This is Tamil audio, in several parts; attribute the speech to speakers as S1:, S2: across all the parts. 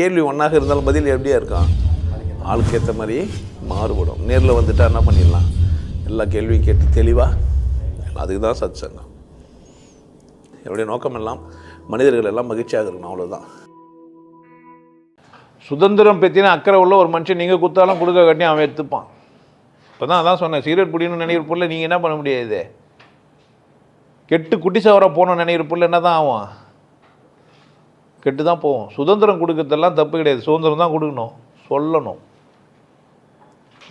S1: கேள்வி ஒன்றாக இருந்தாலும் பதில் எப்படியா இருக்கான் ஆளுக்கு ஏற்ற மாதிரி மாறுபடும். நேரில் வந்துட்டா என்ன பண்ணிடலாம்? எல்லா கேள்வியும் கேட்டு தெளிவாக அதுக்கு தான் சத் சங்கம் என்னுடைய நோக்கம் எல்லாம் மனிதர்கள் எல்லாம் மகிழ்ச்சியாக இருக்கணும் அவ்வளோதான் சுதந்திரம் பற்றின அக்கறை உள்ள ஒரு மனுஷன் நீங்கள் குத்தாலும் கொடுக்க கட்டி அவன் எடுத்துப்பான். இப்போ தான் அதான் சொன்னேன் சீரட் குடிக்கணும்னு நினைக்கிற பொருள் நீங்கள் என்ன பண்ண முடியாது? கெட்டு குட்டி சவர போகணும்னு நினைக்கிற பொருள் என்ன தான் ஆகும் கெட்டு தான் போகும். சுதந்திரம் கொடுக்கறதெல்லாம் தப்பு கிடையாது. சுதந்திரம் தான் கொடுக்கணும். சொல்லணும்.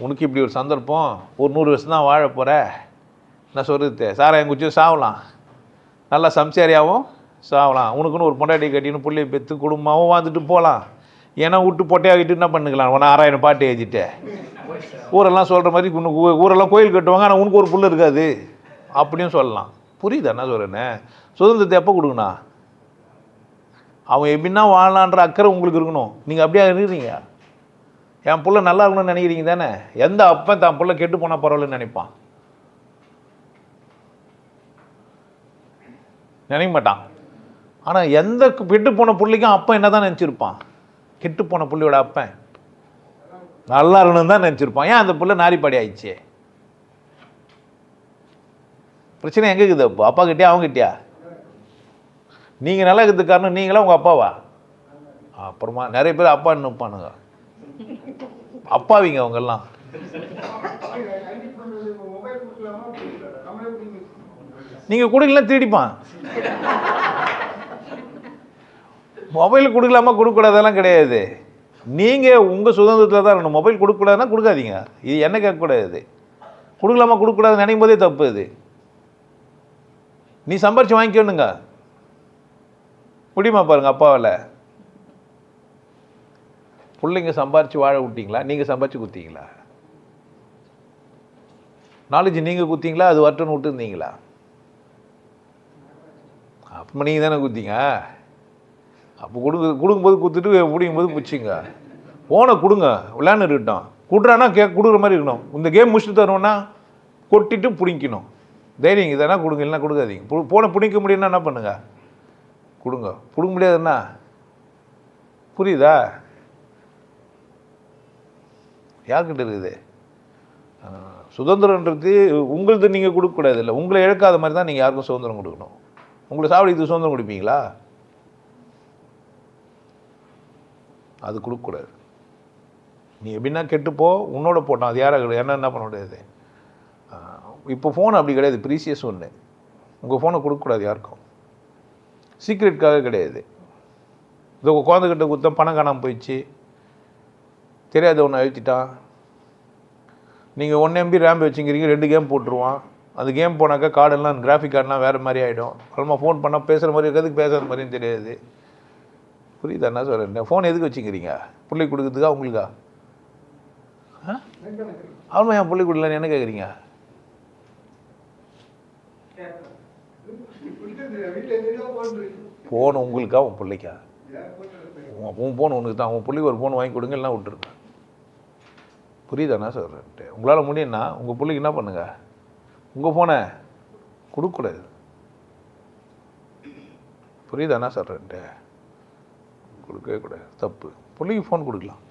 S1: உனக்கு இப்படி ஒரு சந்தர்ப்பம். ஒரு நூறு வருஷம் தான் வாழ போகிற என்ன சொல்கிறது சாராயம் குச்சியும் சாவலாம். நல்லா சம்சாரியாகவும் சாவலாம். உனக்குன்னு ஒரு பொண்டாட்டி கட்டின்னு பிள்ளைய பெற்று குடும்பமாகவும் வாழ்ந்துட்டு போகலாம். ஏன்னா விட்டு பொட்டையாகிட்டு என்ன பண்ணுக்கலாம்? உன ஆறாயிரம் பாட்டு ஏஜிட்டு ஊரெல்லாம் சொல்கிற மாதிரி உனக்கு ஊரெல்லாம் கோயில் கட்டுவாங்க ஆனால் உனக்கு ஒரு புல் இருக்காது. அப்படியும் சொல்லலாம். புரியுதா? என்ன சொல்கிறேன்னு சுதந்திரத்தை எப்போ கொடுக்கணும்? அவன் எப்படின்னா வாழலான்ற அக்கறை உங்களுக்கு இருக்கணும். நீங்கள் அப்படியே இருக்கிறீங்க என் பிள்ளை நல்லா இருக்கணும்னு நினைக்கிறீங்க தானே? எந்த அப்பன் தான் பிள்ளை கெட்டு போனால் பரவாயில்லன்னு நினைப்பான்? நினைக்க மாட்டான். ஆனால் எந்த கெட்டு போன புள்ளைக்கும் அப்பன் என்ன தான் நினச்சிருப்பான்? கெட்டு போன பிள்ளையோட அப்பன். நல்லா இருக்கணும்னு தான் நினச்சிருப்பான். ஏன் அந்த பிள்ளை நாரிப்பாடி ஆயிடுச்சு? பிரச்சனை எங்கே இருக்குது அப்போ? அப்பா கிட்டயா அவங்க கிட்டியா? நீங்கள் நல்லா இருக்கிறதுக்கு காரணம் நீங்களா உங்கள் அப்பாவா? அப்புறமா நிறைய பேர் அப்பான்னு நிற்பானுங்க அப்பாவிங்க அவங்கெல்லாம். நீங்கள் கொடுக்கலாம் திருடிப்பான். மொபைல் கொடுக்கலாமா கொடுக்கக்கூடாதெல்லாம் கிடையாது. நீங்கள் உங்கள் சுதந்திரத்தில் தான் இருக்கணும். மொபைல் கொடுக்கக்கூடாதுன்னா கொடுக்காதீங்க. இது என்ன கேட்கக்கூடாது கொடுக்கலாமா கொடுக்கக்கூடாதுன்னு நினைக்கும் போதே தப்பு இது. நீ சம்பாரிச்சு வாங்கிக்கணுங்க முடியுமா பாருங்க அப்பாவில்? பிள்ளைங்க சம்பாரிச்சு வாழ விட்டிங்களா? நீங்கள் சம்பாரித்து குத்திங்களா நாலேஜ் நீங்கள் குத்திங்களா? அது வரட்டும்னு விட்டுருந்தீங்களா? அப்போ நீங்கள் தானே குத்திங்க? அப்போ கொடுங்க கொடுக்கும்போது கொடுத்துட்டு பிடிக்கும்போது பிடிச்சிங்க ஃபோனை கொடுங்க. விளையாண்டு இருக்கட்டும். கொடுறானா கே கொடுக்குற மாதிரி இருக்கணும். இந்த கேம் முடிச்சுட்டு தருவோன்னா கொட்டிட்டு பிடிக்கணும் தைரியம் இதனா கொடுங்க. இல்லைன்னா கொடுக்காதீங்க. பு- ஃபோனை பிடிக்க முடியும்னா என்ன பண்ணுங்கள் கொடுங்க. கொடுக்க முடியாதுன்னா புரியுதா? யார்கிட்ட இருக்குது? சுதந்திரன்றது உங்களது நீங்கள் கொடுக்கக்கூடாது இல்லை உங்களை இழக்காத மாதிரி தான் நீங்கள் யாருக்கும் சுதந்திரம் கொடுக்கணும். உங்களை சாவடிக்கு சுதந்திரம் கொடுப்பீங்களா? அது கொடுக்கக்கூடாது நீ எப்படின்னா கெட்டுப்போ உன்னோட போட்டான் அது யாராக என்ன என்ன பண்ண முடியாது? இப்போ ஃபோன் அப்படி கிடையாது. ப்ரீசியஸ் ஒன்று உங்கள் ஃபோனை கொடுக்கக்கூடாது யாருக்கும். சீக்ரெட்காக கிடையாது. இதோ உங்கள் குழந்தைகிட்ட கொடுத்தா பணம் காணாமல் போயிடுச்சு. தெரியாத ஒன்று அழுத்திட்டான். நீங்கள் ஒன் எம்பி ரேம் வச்சுக்கிறீங்க ரெண்டு கேம் போட்டுருவான். அந்த கேம் போனாக்கா கார்டெல்லாம் கிராஃபிக் கார்டெலாம் வேறு மாதிரி ஆகிடும் அப்புறமா ஃபோன் பண்ணால் பேசுகிற மாதிரி இருக்கிறதுக்கு பேசுகிற மாதிரியும் தெரியாது. புரியுதா என்ன சொல்கிறேன் ஃபோன் எதுக்கு வச்சுக்கிறீங்க? பிள்ளை கொடுக்குறதுக்கா உங்களுக்கா? ஆ? அவனும் என் பிள்ளை கொடுக்கலன்னு என்ன கேட்குறீங்க ஃபோன் உங்களுக்கா? உன் பிள்ளைக்கா? உன் ஃபோன் உனக்கு தான். உன் பிள்ளைக்கு ஒரு ஃபோன் வாங்கி கொடுங்க இல்லைனா விட்டுருங்க. புரியுதா என்ன சொல்கிறேன் உங்களால் முடியும்னா உங்கள் பிள்ளைக்கு என்ன பண்ணுங்க? உங்கள் ஃபோனை கொடுக்கக்கூடாது. புரியுதா என்ன சொல்கிறேன்ட்டு கொடுக்கவே கூடாது. தப்பு. பிள்ளைக்கு ஃபோன் கொடுக்கலாம்.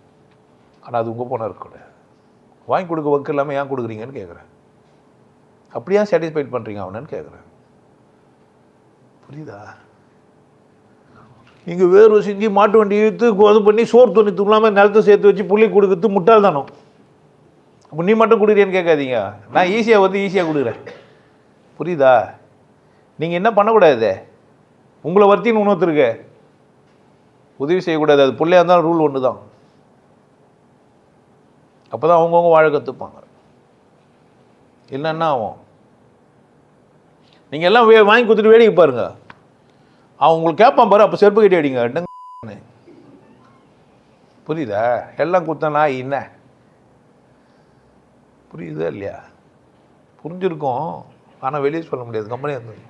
S1: ஆனால் அது உங்கள் ஃபோனாக இருக்கக்கூடாது. வாங்கி கொடுக்க ஒர்க் இல்லாமல் ஏன் கொடுக்குறீங்கன்னு கேட்குறேன் அப்படியா சாட்டிஸ்ஃபைட் பண்ணுறீங்க அவனன்னு கேட்குறேன் புரியுதா? இங்கே வேர்வை செஞ்சு மாட்டு வண்டி இழுத்து இது பண்ணி சோறு துணி துணாமல் நிலத்தை சேர்த்து வச்சு புள்ளி கொடுக்குறது முட்டாள் தானோ? அப்போ நீ மட்டும் கொடுக்குறியான்னு கேட்காதீங்க. நான் ஈஸியாக வந்து ஈஸியாக கொடுக்குறேன். புரியுதா? நீங்கள் என்ன பண்ணக்கூடாது? உங்களை வர்த்தின்னு இன்னொருத்தருக்கு உதவி செய்யக்கூடாது. அது பிள்ளையாக இருந்தாலும் ரூல் ஒன்று தான் அப்போ தான் அவங்கவுங்க வாழ கற்றுப்பாங்க இல்லைன்னா ஆகும். நீங்கள் எல்லாம் வே- வாங்கி கொடுத்துட்டு வேடிக்கை பாருங்கள் அவன் உங்களுக்கு கேட்பான் பாரு அப்போ செருப்பு கட்டி அடிங்க. புரியுதா? எல்லாம் கொடுத்தா நாய் என்ன? புரியுதா இல்லையா? புரிஞ்சிருக்கும். ஆனால் வெளியே சொல்ல முடியாது. கம்பெனி இருந்தது